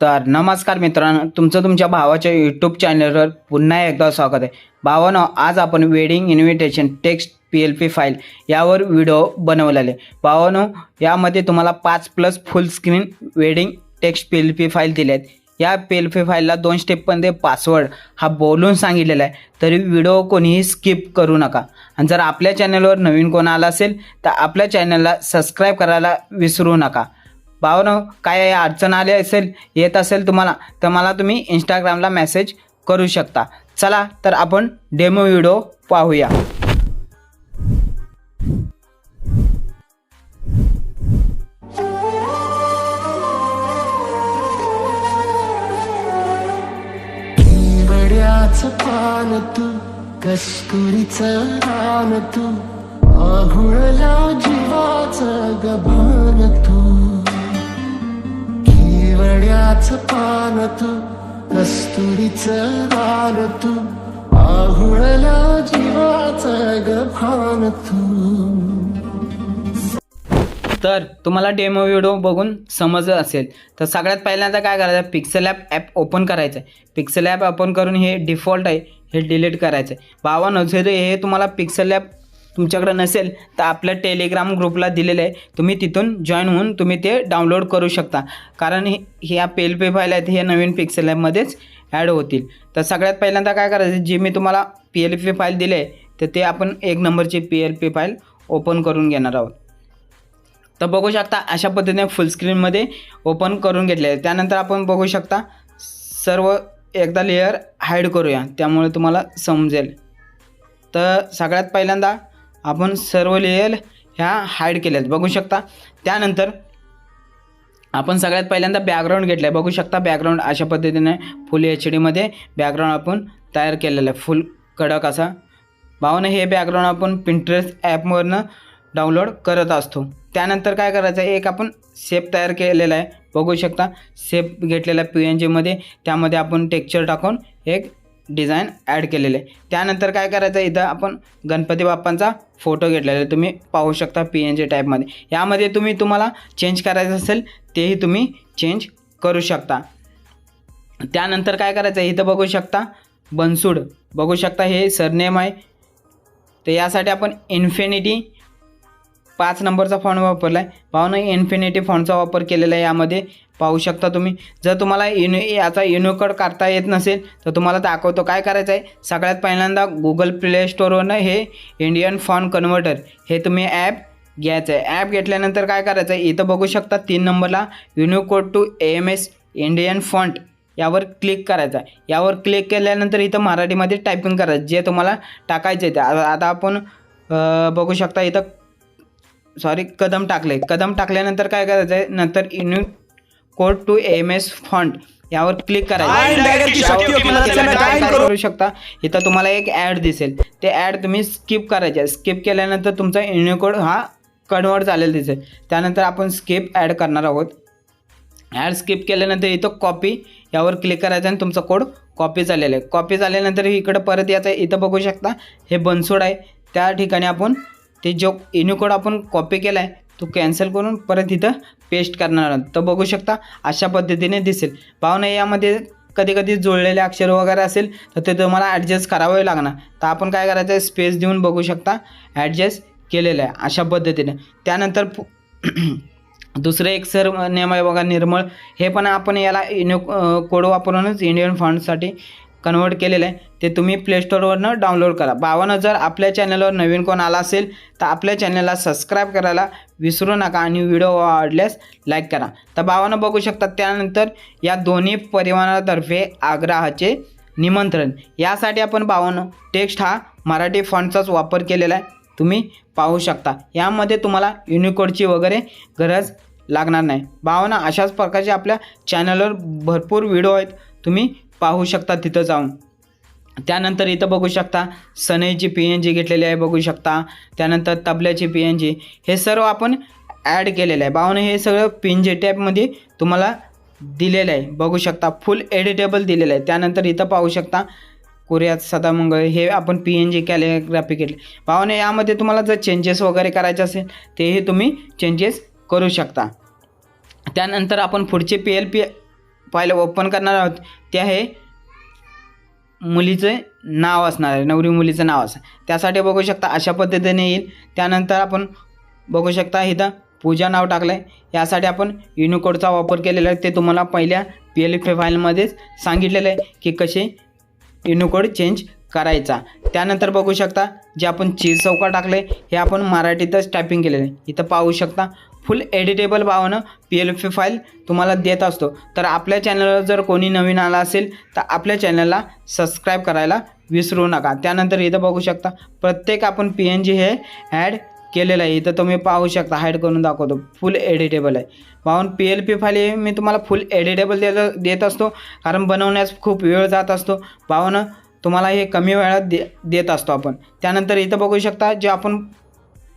तर नमस्कार मित्रांनो तुमचं तुमच्या भावाच्या यूट्यूब चॅनलवर पुन्हा एकदा स्वागत आहे. भावानो आज आपण wedding invitation text P L P file यावर व्हिडिओ बनवलेले. भावानो यामध्ये तुम्हाला पाच plus full screen wedding text P L P file दिले आहेत. या पी एल पी फाईलला दोन स्टेपमध्ये पासवर्ड हा बोलून सांगितलेला आहे. तरी व्हिडिओ कोणीही स्किप करू नका. आणि जर आपल्या चॅनलवर नवीन कोण आला असेल तर आपल्या चॅनलला सबस्क्राईब करायला विसरू नका. भावनं काय अडचण आली असेल येत असेल तुम्हाला तर मला तुम्ही इंस्टाग्रामला मेसेज करू शकता. चला तर आपण डेमो व्हिडिओ पाहूया. पान तू कस्तुरीचं रान तू आघुळला जीवाचं गभान तू. केवड्याचं पान तू कस्तुरीच रान तू आघुळला जीवाच गभान तू. तर तुम्हाला डेमो व्हिडिओ बघून समजलं असेल. तर सगळ्यात पहिल्यांदा काय करायचं? पिक्सेल ॲप ॲप ओपन करायचं आहे पिक्सेल ॲप ओपन करून हे डिफॉल्ट आहे हे डिलीट करायचं आहे बाबांनो जर हे तुम्हाला पिक्सेल ॲप तुमच्याकडे नसेल तर आपल्या टेलिग्राम ग्रुपला दिलेलं आहे. तुम्ही तिथून जॉईन होऊन तुम्ही ते डाउनलोड करू शकता. कारण हे ह्या पेल पे फाईल आहेत हे नवीन पिक्सेल ॲपमध्येच ॲड होतील. तर सगळ्यात पहिल्यांदा काय करायचं जे मी तुम्हाला पी एल पी फाईल दिले आहे तर ते आपण एक नंबरची P L P file open करून घेणार आहोत. तर बघू शकता अशा पद्धतीने फुल स्क्रीनमध्ये ओपन करून घेतले आहे. त्यानंतर आपण बघू शकता सर्व एकदा लेअर हाईड करूया. त्यामुळे तुम्हाला समजेल. तर सगळ्यात पहिल्यांदा आपण सर्व लेअर ह्या हाईड आहेत बघू शकता? त्यानंतर आपण सगळ्यात पहिल्यांदा बॅकग्राऊंड घेतलं आहे बघू शकता बॅकग्राऊंड अशा पद्धतीने फुल एच डीमध्ये बॅकग्राऊंड आपण तयार केलेला आहे. फुल कडक असा. भावनं हे बॅकग्राऊंड आपण पिंटरेस्ट ॲपवरनं डाउनलोड करत असतो. त्यानंतर काय करायचं? आहे एक आपण सेप तयार केलेला आहे. बघू शकता सेप घेतलेला पी एन जीमध्ये त्यामध्ये आपण टेक्चर टाकून एक डिझाईन ॲड केलेले. आहे त्यानंतर काय करायचं आहे इथं आपण गणपती बाप्पांचा फोटो घेतलेला आहे. तुम्ही पाहू शकता पी एन जी टाईपमध्ये यामध्ये तुम्ही तुम्हाला चेंज करायचं असेल तेही तुम्ही चेंज करू शकता. त्यानंतर काय करायचं आहे इथं बघू शकता बनसूड. बघू शकता हे सरनेम आहे. तर यासाठी आपण इन्फिनिटी पाच नंबरचा फॉन्ट वापरला आहे पाहून इन्फिनिटी फॉन्टचा वापर केलेला आहे यामध्ये. पाहू शकता तुम्ही. जर तुम्हाला युनो याचा युनिकोड काढता येत नसेल तर तुम्हाला दाखवतो काय करायचं आहे? सगळ्यात पहिल्यांदा गुगल प्ले स्टोरवरनं हे इंडियन फॉन्ट कन्व्हर्टर हे तुम्ही ॲप घ्यायचं आहे. ॲप घेतल्यानंतर काय करायचं आहे? इथं बघू शकता तीन नंबरला Unicode to A M S Indian font यावर क्लिक करायचा आहे. यावर क्लिक केल्यानंतर इथं मराठीमध्ये टायपिंग करायचं जे तुम्हाला टाकायचं आहे ते. आता आपण बघू शकता इथं सॉरी कदम टाकले. कदम टाकल्यानंतर काय करायचं आहे? नंतर Unicode to M S font यावर क्लिक करायचं. करू शकता. इथं तुम्हाला एक ॲड दिसेल. ते ॲड तुम्ही स्किप करायचे. स्किप केल्यानंतर तुमचा इन्यू कोड हा कन्वर्ट झालेला दिसेल. त्यानंतर आपण स्किप ॲड करणार आहोत. ॲड स्किप केल्यानंतर इथं कॉपी यावर क्लिक करायचं आणि तुमचा कोड कॉपी झालेला आहे. कॉपी झाल्यानंतर इकडं परत याचं इथं बघू शकता. हे बनसोड आहे. त्या ठिकाणी आपण ते जो इनो कोड आपण कॉपी केला आहे तो कॅन्सल करून परत इथं पेस्ट करणार आहोत. तर बघू शकता अशा पद्धतीने दिसेल. पाहुणं यामध्ये कधी कधी जुळलेले अक्षर वगैरे असेल तर ते तुम्हाला ॲडजस्ट करावे लागणार. तर आपण काय करायचं आहे? स्पेस देऊन बघू शकता ॲडजस्ट केलेलं आहे अशा पद्धतीने. त्यानंतर दुसरं एक सर नेम आहे बघा निर्मळ. हे पण आपण याला इनो कोड वापरूनच इंडियन फंडसाठी कन्वर्ट केलेलं आहे ते तुम्ही प्लेस्टोरवरनं डाउनलोड करा. बावन्न जर आपल्या चॅनलवर नवीन कोण आला असेल तर आपल्या चॅनलला सबस्क्राईब करायला विसरू नका आणि व्हिडिओ आवडल्यास लाईक करा. तर बावानं बघू शकता त्यानंतर या दोन्ही परिवारातर्फे आग्रहाचे निमंत्रण. यासाठी आपण बावन्न टेक्स्ट हा मराठी फॉन्टचाच वापर केलेला आहे. तुम्ही पाहू शकता. यामध्ये तुम्हाला युनिकोडची वगैरे गरज लागणार नाही. भावना अशाच प्रकारचे आपल्या चॅनलवर भरपूर व्हिडिओ आहेत. तुम्ही पाहू शकता तिथं जाऊन. त्यानंतर इथं बघू शकता सनईची पी एन जी घेतलेली आहे बघू शकता. त्यानंतर तबल्याची पी एन जी हे सर्व आपण ॲड केलेलं आहे. भावना हे सगळं पिन जे टॅपमध्ये तुम्हाला दिलेलं आहे. बघू शकता फुल एडिटेबल दिलेलं आहे. त्यानंतर इथं पाहू शकता कोरियात सदामंगळ हे आपण पी एन जी कॅलिग्राफी केले भावने यामध्ये तुम्हाला जर चेंजेस वगैरे करायचे असेल तेही तुम्ही चेंजेस करू शकता. त्यानंतर आपण पुढचे P L P file open करणार आहोत. ते आहे मुलीचं नाव असणार आहे. नवरी मुलीचं नाव असं त्यासाठी बघू शकता अशा पद्धतीने येईल. त्यानंतर आपण बघू शकता इथं पूजा नाव टाकलं आहे यासाठी आपण युनिकोडचा वापर केलेला आहे. ते तुम्हाला पहिल्या पी एल एफ फाईलमध्येच सांगितलेलं आहे की कसे युनिकोड चेंज करायचा. त्यानंतर बघू शकता जे आपण चीज चौका टाकले हे आपण मराठीतच टायपिंग केलेलं आहे. इथं पाहू शकता फुल एडिटेबल भावानं पी एल एफ फाईल तुम्हाला देत असतो. तर आपल्या चॅनलवर जर कोणी नवीन आला असेल तर आपल्या चॅनलला सबस्क्राईब करायला विसरू नका. त्यानंतर इथं बघू शकता प्रत्येक आपण पी एन जी हे ॲड केलेलं आहे. इथं तुम्ही पाहू शकता हाईड करून दाखवतो. फुल एडिटेबल आहे. पाहून पी एल पी फाईल हे मी तुम्हाला फुल एडिटेबल देत देत असतो. कारण बनवण्यास खूप वेळ जात असतो. पाहून तुम्हाला हे कमी वेळात दे देत असतो आपण. त्यानंतर इथं बघू शकता जे आपण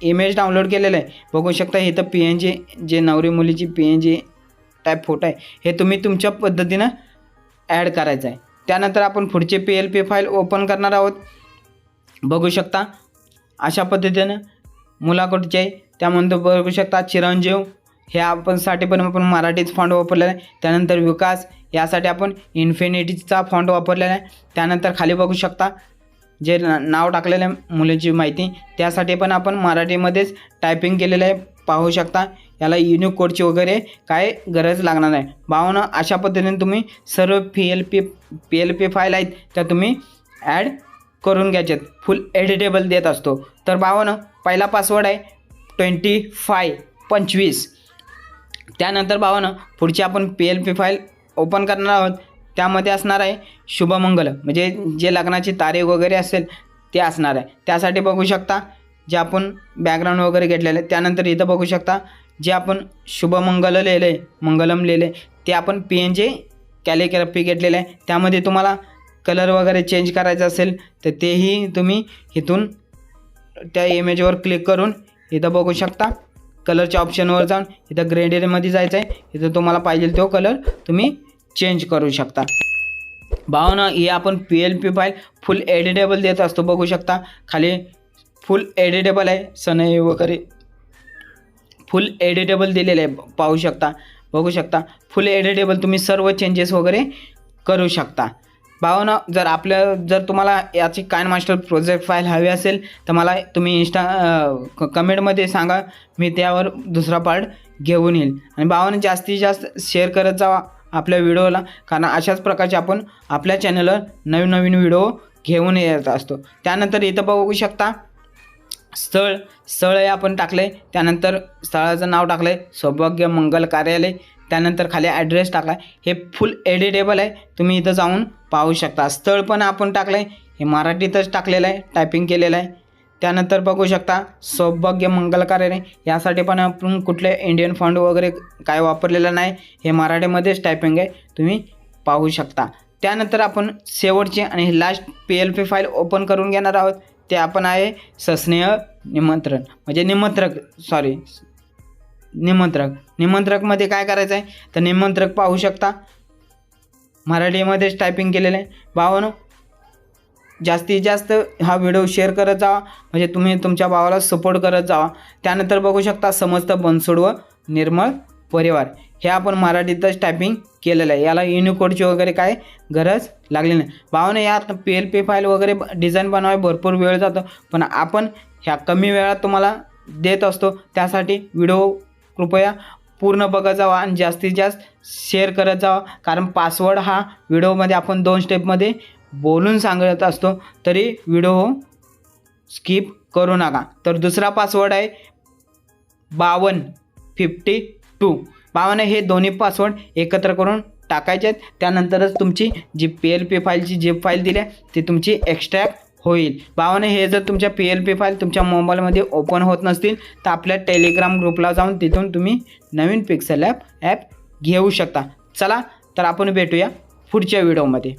इमेज डाउनलोड केलेलं आहे बघू शकता इथं पी एन जी जे नवरी मुलीची P N G type photo आहे हे तुम्ही तुमच्या पद्धतीनं ॲड करायचं आहे. त्यानंतर आपण पुढचे P L P file open करणार आहोत. बघू शकता अशा पद्धतीनं मुलाकडचे आहे. त्यामध्ये बघू शकता चिरंजीव हे आपण साठी पण आपण मराठीच फॉन्ट वापरलेला आहे. त्यानंतर विकास यासाठी आपण इन्फिनिटीचा फॉन्ट वापरलेला आहे. त्यानंतर खाली बघू शकता जे नाव टाकलेलं आहे मुलीची माहिती. त्यासाठी पण आपण मराठीमध्येच टायपिंग केलेलं आहे. पाहू शकता याला युनिक कोडची वगैरे काय गरज लागणार नाही. भावना अशा पद्धतीने तुम्ही सर्व P L P P L P file आहेत त्या तुम्ही ॲड करून घ्यायच्यात फुल एडिटेबल देत असतो. तर भावानं पहिला पासवर्ड आहे ट्वेंटी फाय पंचवीस. त्यानंतर भावानं पुढची आपण P L P file open करणार आहोत. त्यामध्ये असणार आहे शुभमंगल. म्हणजे जे लग्नाची तारीख वगैरे असेल ते असणार आहे. त्यासाठी बघू शकता जे आपण बॅकग्राऊंड वगैरे घेतलेलं आहे. त्यानंतर इथं बघू शकता जे आपण शुभमंगल लिहिलं आहे मंगलम लिहिलं आहे ते आपण पी एन जे कॅलिग्राफी घेतलेलं आहे. त्यामध्ये तुम्हाला कलर वगैरे चेंज करायचं असेल तर तेही तुम्ही इथून त्या इमेजवर क्लिक करून इथं बघू शकता. कलरच्या ऑप्शनवर जाऊन इथं ग्रेडेडमध्ये जायचं आहे. इथं तुम्हाला पाहिजे तो कलर तुम्ही चेंज करू शकता. भावना ही आपण P L P file full editable देत असतो. बघू शकता. खाली फुल एडिटेबल आहे. सनई वगैरे. फुल एडिटेबल दिलेलं आहे. पाहू शकता. बघू शकता. फुल एडिटेबल तुम्ही सर्व चेंजेस वगैरे करू शकता. भावना जर आपल्या जर तुम्हाला याची कायन मास्टर प्रोजेक्ट फाईल हवी असेल तर मला तुम्ही इंस्टा क कमेंटमध्ये सांगा. मी त्यावर दुसरा पार्ट घेऊन येईल. आणि भावानं जास्तीत जास्त शेअर करत जावा आपल्या व्हिडिओला कारण अशाच प्रकारचे आपण आपल्या चॅनलवर नवीन नवीन व्हिडिओ घेऊन येत असतो. त्यानंतर इथं बघू शकता स्थळ. स्थळ हे आपण टाकलं आहे त्यानंतर स्थळाचं नाव टाकलं आहे सौभाग्य मंगल कार्यालय. त्यानंतर खाली ॲड्रेस टाकला आहे हे फुल एडिटेबल आहे. तुम्ही इथं जाऊन पाहू शकता. स्थळ पण आपण टाकलं आहे हे मराठीतच टाकलेलं आहे. टायपिंग केलेलं आहे. त्यानंतर बघू शकता सौभाग्य मंगल कार्यालय. यासाठी पण आपण कुठले इंडियन फंड वगैरे काय वापरलेलं नाही. हे मराठीमध्येच टायपिंग आहे. तुम्ही पाहू शकता. त्यानंतर आपण शेवटचे आणि last P L P file open करून घेणार आहोत. ते आपण आहे सस्नेह निमंत्रण. म्हणजे निमंत्रक सॉरी निमंत्रक. निमंत्रकमध्ये काय करायचं आहे तर निमंत्रक पाहू शकता. मराठीमध्येच टायपिंग केलेलं आहे. भावानो जास्तीत जास्त हा व्हिडिओ शेअर करत जावा. म्हणजे तुम्ही तुमच्या भावाला सपोर्ट करत जावा. त्यानंतर बघू शकता समस्त बनसोड व निर्मळ परिवार. हे आपण मराठीतच टायपिंग केलेलं आहे. याला युनिकोडची वगैरे काय गरज लागली नाही. भावाने यात पी एल पी फाईल वगैरे डिझाईन बनवाय भरपूर वेळ जातो. पण आपण ह्या कमी वेळात तुम्हाला देत असतो. त्यासाठी व्हिडिओ कृपया पूर्ण बघत जावा आणि जास्तीत जास्त शेअर करत जावा. कारण पासवर्ड हा व्हिडिओमध्ये आपण दोन स्टेपमध्ये बोलून सांगत असतो तरी व्हिडिओ स्किप करू नका. तर दुसरा पासवर्ड आहे बावन्न फिफ्टी टू बावन्न हे दोन्ही पासवर्ड एकत्र करून टाकायचे आहेत त्यानंतरच तुमची जी पी एल पी फाईलची जी फाईल दिली आहे ती तुमची एक्स्ट्रॅक्ट होईल. भावाने हे जर तुमच्या पी एल पी फाईल तुमच्या मोबाईलमध्ये ओपन होत नसतील तर आपल्या टेलिग्राम ग्रुपला जाऊन तिथून तुम्ही नवीन पिक्सेल ॲप ॲप घेऊ शकता. चला तर आपण भेटूया पुढच्या व्हिडिओमध्ये